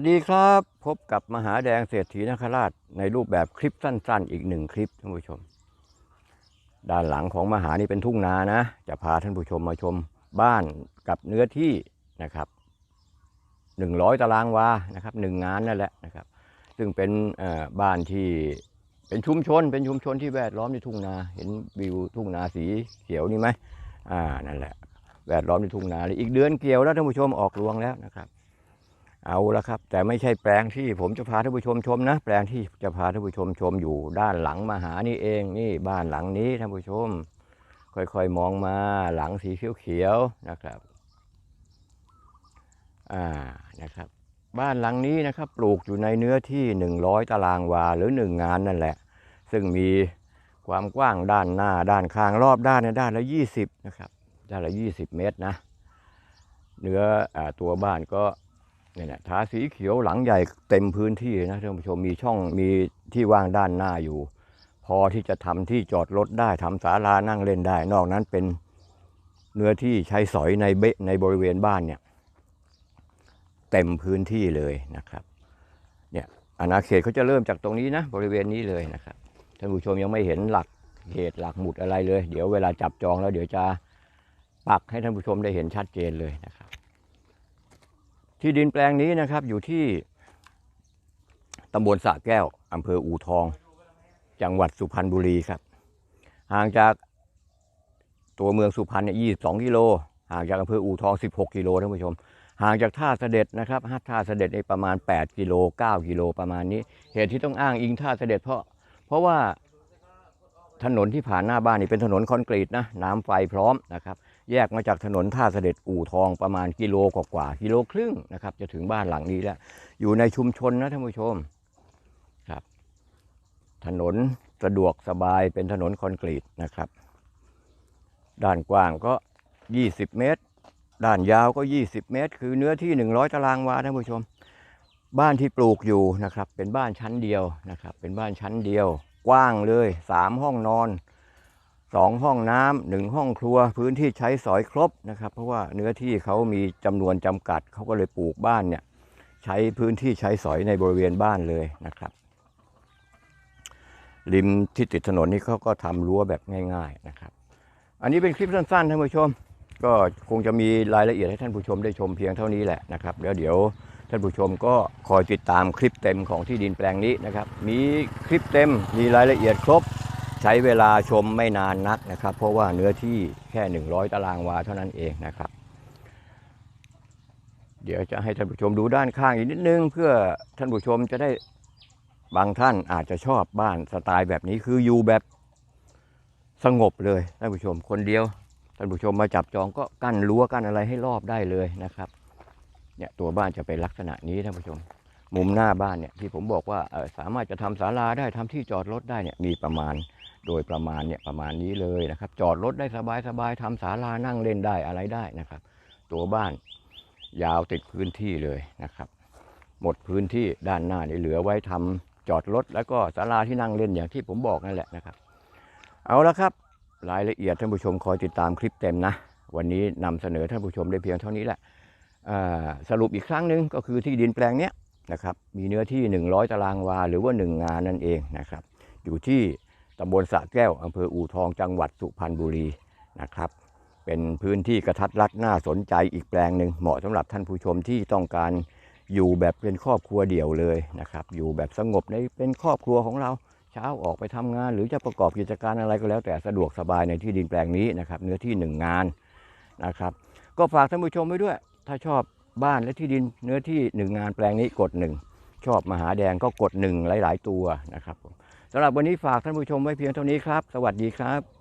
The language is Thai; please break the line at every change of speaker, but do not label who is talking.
สวัสดีครับพบกับมหาแดงเศรษฐีนคราชในรูปแบบคลิปสั้น ๆ อีกหนึ่งคลิปท่านผู้ชม ด้านหลังของมหานี่เป็นทุ่งนานะ จะพาท่านผู้ชมมาชมบ้านกับเนื้อที่นะครับหนึ่งร้อยตารางวานะครับหนึ่งงานนั่นแหละนะครับ ซึ่งเป็นบ้านที่เป็นชุมชน เป็นชุมชนที่แวดล้อมด้วยทุ่งนาเห็นวิวทุ่งนาสีเขียวนี่ไหมอ่านั่นแหละแวดล้อมด้วยทุ่งนาเลยอีกเดือนเกี่ยวแล้วท่านผู้ชมออกรวงแล้วนะครับ เอาละครับ แต่ไม่ใช่แปลงที่ผมจะพาท่านผู้ชมชมนะ แปลงที่จะพาท่านผู้ชมชมอยู่ด้านหลังมหานี่เองนี่บ้านหลังนี้ท่านผู้ชม ค่อยๆมองมาหลังสีเขียวๆนะครับอ่านะครับ บ้านหลังนี้นะครับ ปลูกอยู่ในเนื้อที่ 100 ตารางวาหรือ 1 งานนั่นแหละ ซึ่งมีความกว้างด้านหน้าด้านข้างรอบด้านในด้านละ 20 นะครับ ด้านละ 20 เมตรนะ เนื้ออตัวบ้านก็ เนี่ยนะทาสีเขียวหลังใหญ่เต็มพื้นที่นะท่านผู้ชมมีช่องมีที่ว่างด้านหน้าอยู่ พอที่จะทำที่จอดรถได้ทำศาลานั่งเล่นได้ นอกนั้นเป็นเนื้อที่ใช้สอยในเบในบริเวณบ้านเนี่ยเต็มพื้นที่เลยนะครับเนี่ยอาณาเขตเขาจะเริ่มจากตรงนี้นะ บริเวณนี้เลยนะครับท่านผู้ชมยังไม่เห็นหลักเขตหลักหมุดอะไรเลย เดี๋ยวเวลาจับจองแล้วเดี๋ยวจะปักให้ท่านผู้ชมได้เห็นชัดเจนเลยนะครับ ที่ดินแปลงนี้นะครับอยู่ที่ตำบลสระแก้วอำเภออูทอง จังหวัดสุพรรณบุรีครับ ห่างจากตัวเมืองสุพรรณเนี่ย22กิโล ห่างจากอำเภออูทอง 16 กิโลท่านผู้ชม ห่างจากท่าเสด็จนะครับท่าเสด็จในประมาณ 8 กิโล 9 กิโลประมาณนี้ เหตุที่ต้องอ้างอิงท่าเสด็จเพราะ เพราะว่าถนนที่ผ่านหน้าบ้านนี่เป็นถนนคอนกรีตนะ น้ำไฟพร้อมนะครับ แยกมาจากถนนท่าเสด็จอู่ทองประมาณกิโลกว่าๆกิโลครึ่งนะครับ จะถึงบ้านหลังนี้แล้ว อยู่ในชุมชนนะท่านผู้ชมครับ ถนนสะดวกสบายเป็นถนนคอนกรีตนะครับ ด้านกว้างก็ 20 เมตร ด้านยาวก็ 20 เมตร คือเนื้อที่ 100 ตารางวาท่านผู้ชม บ้านที่ปลูกอยู่นะครับ เป็นบ้านชั้นเดียวนะครับ เป็นบ้านชั้นเดียว กว้างเลย 3 ห้องนอน สองห้องน้ำหนึ่งห้องครัว พื้นที่ใช้สอยครบนะครับ เพราะว่าเนื้อที่เขามีจำนวนจำกัดเขาก็เลยปลูกบ้านเนี่ยใช้พื้นที่ใช้สอยในบริเวณบ้านเลยนะครับริมที่ติดถนนนี่เขาก็ทำรั้วแบบง่าย ๆนะครับ อันนี้เป็นคลิปสั้นๆท่านผู้ชม ก็คงจะมีรายละเอียดให้ท่านผู้ชมได้ชมเพียงเท่านี้แหละนะครับแล้วเดี๋ยวท่านผู้ชมก็คอยติดตามคลิปเต็มของที่ดินแปลงนี้นะครับ มีคลิปเต็มมีรายละเอียดครบ ใช้เวลาชมไม่นานนักนะครับ เพราะว่าเนื้อที่แค่ 100 ตารางวาเท่านั้นเองนะครับ เดี๋ยวจะให้ท่านผู้ชมดูด้านข้างอีกนิดนึง เพื่อท่านผู้ชมจะได้บางท่านอาจจะชอบบ้านสไตล์แบบนี้คืออยู่แบบสงบเลยท่านผู้ชมคนเดียวท่านผู้ชมมาจับจองก็กั้นรั้วกั้นอะไรให้รอบได้เลยนะครับเนี่ยตัวบ้านจะเป็นลักษณะนี้ท่านผู้ชม มุมหน้าบ้านเนี่ยที่ผมบอกว่าสามารถจะทำศาลาได้ทำที่จอดรถได้เนี่ยมีประมาณโดยประมาณเนี่ยประมาณนี้เลยนะครับ จอดรถได้สบายสบายทำศาลานั่งเล่นได้อะไรได้นะครับ ตัวบ้านยาวติดพื้นที่เลยนะครับ หมดพื้นที่ด้านหน้านี่เหลือไว้ทำจอดรถแล้วก็ศาลาที่นั่งเล่นอย่างที่ผมบอกนั่นแหละนะครับ เอาละครับ รายละเอียดท่านผู้ชมคอยติดตามคลิปเต็มนะ วันนี้นำเสนอท่านผู้ชมได้เพียงเท่านี้แหละสรุปอีกครั้งหนึ่งก็คือที่ดินแปลงเนี้ย นะครับ มีเนื้อที่ 100 ตารางวาหรือว่า 1 งานนั่นเองนะครับ อยู่ที่ตำบลสะแก้วอำเภออู่ทองจังหวัดสุพรรณบุรีนะครับ เป็นพื้นที่กระทัดรัดน่าสนใจอีกแปลงหนึ่งเหมาะสำหรับท่านผู้ชมที่ต้องการอยู่แบบเป็นครอบครัวเดี่ยวเลยนะครับ อยู่แบบสงบในเป็นครอบครัวของเราเช้าออกไปทำงาน หรือจะประกอบกิจการอะไรก็แล้วแต่สะดวกสบายในที่ดินแปลงนี้นะครับ เนื้อที่หนึ่งงานนะครับ ก็ฝากท่านผู้ชมไว้ด้วย ถ้าชอบ บ้านและที่ดินเนื้อที่หนึ่งงานแปลงนี้กดหนึ่งชอบมหาแดงก็กดหนึ่งหลาย ๆ ตัวนะครับสำหรับวันนี้ฝากท่านผู้ชมไว้เพียงเท่านี้ครับ สวัสดีครับ